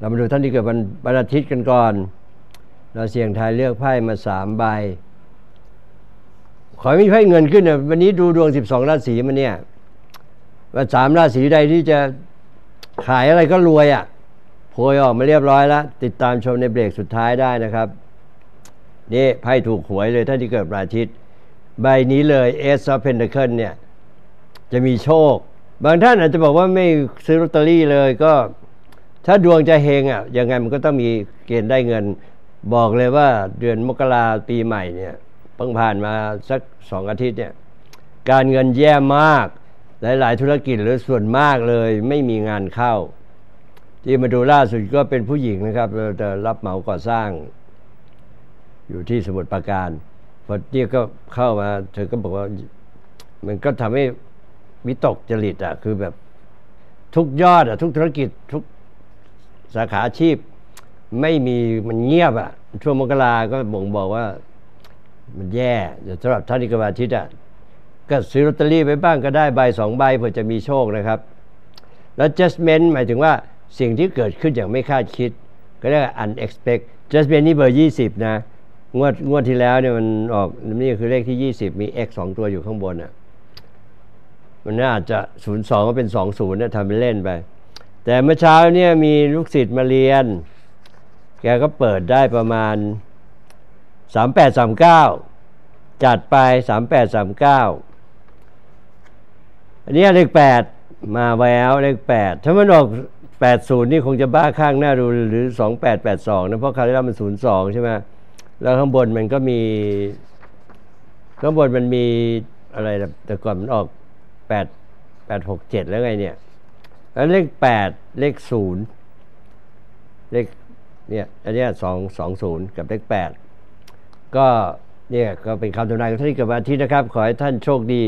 เรามาดูท่านที่เกิดวันวันอาทิตย์กันก่อน เราเสี่ยงทายเลือกไพ่มาสามใบ ขอให้มีไพ่เงินขึ้นเนะวันนี้ดูดวง12ราศีมันเนี่ยว่าสามราศีใดที่จะขายอะไรก็รวยอะ่ะโพยออกมาเรียบร้อยแล้ว ติดตามชมในเบรกสุดท้ายได้นะครับ นี่ไพ่ถูกหวยเลยท่านที่เกิดวันอาทิตย์ ใบนี้เลย Ace of Pentacles เนี่ยจะมีโชค บางท่านอาจจะบอกว่าไม่ซื้อลอตเตอรี่เลยก็ ถ้าดวงจะเฮงอะยังไงมันก็ต้องมีเกณฑ์ได้เงิน บอกเลยว่าเดือนมกราปีใหม่เนี่ยเพิ่งผ่านมาสักสองอาทิตย์เนี่ยการเงินแย่มาก หลาย ๆ ธุรกิจหรือส่วนมากเลย ไม่มีงานเข้า ที่มาดูล่าสุดก็เป็นผู้หญิงนะครับเราจะรับเหมาก่อสร้าง อยู่ที่สมุทรปราการพอเนี่ยก็เข้ามา เธอก็บอกว่ามันก็ทำให้วิตกจริตอะคือแบบทุกยอดอะทุกธุรกิจทุก สาขาอาชีพไม่มีมันเงียบอะช่วงมกราก็บ่งบอกว่า มันแย่สำหรับท่านที่เกิดอาทิตย์อะก็ซื้อลอตเตอรี่ไปบ้างก็ได้ใบสองใบเพื่อจะมีโชคนะครับ แล้ว judgment หมายถึงว่าสิ่งที่เกิดขึ้นอย่างไม่คาดคิด ก็เรียก unexpected judgment นี่เบอร์ 20 นะ งวดงวดที่แล้วเนี่ยมันออกนี่คือเลขที่ 20 มี x สองตัวอยู่ข้างบนอะมันน่าจะ 02 ก็เป็น 20นะทำเป็นเล่นไป แต่เมื่อเช้าเนี่ยมีลูกศิษย์มาเรียน แกก็เปิดได้ประมาณ 3839 จัดไป 3839 อันนี้เลข 8 มาแววเลข 8 ถ้ามันออก 80 นี่คงจะบ้าข้างหน้าดูหรือ 2882 นะ เพราะคาวที่แล้วมัน 02 ใช่ไหมแล้วข้างบนมันก็มี ข้างบนมันมีอะไรแต่ก่อนมันออก 8 8 6 7 แล้วไงเนี่ย แล้วเลข8เลข0เลขเนี่ยอันนี้สองสองศูนย์กับเลขแปดก็เนี่ยก็เป็นคำทำนายของท่านที่เกิดวันอาทิตย์นะครับ ขอให้ท่านโชคดี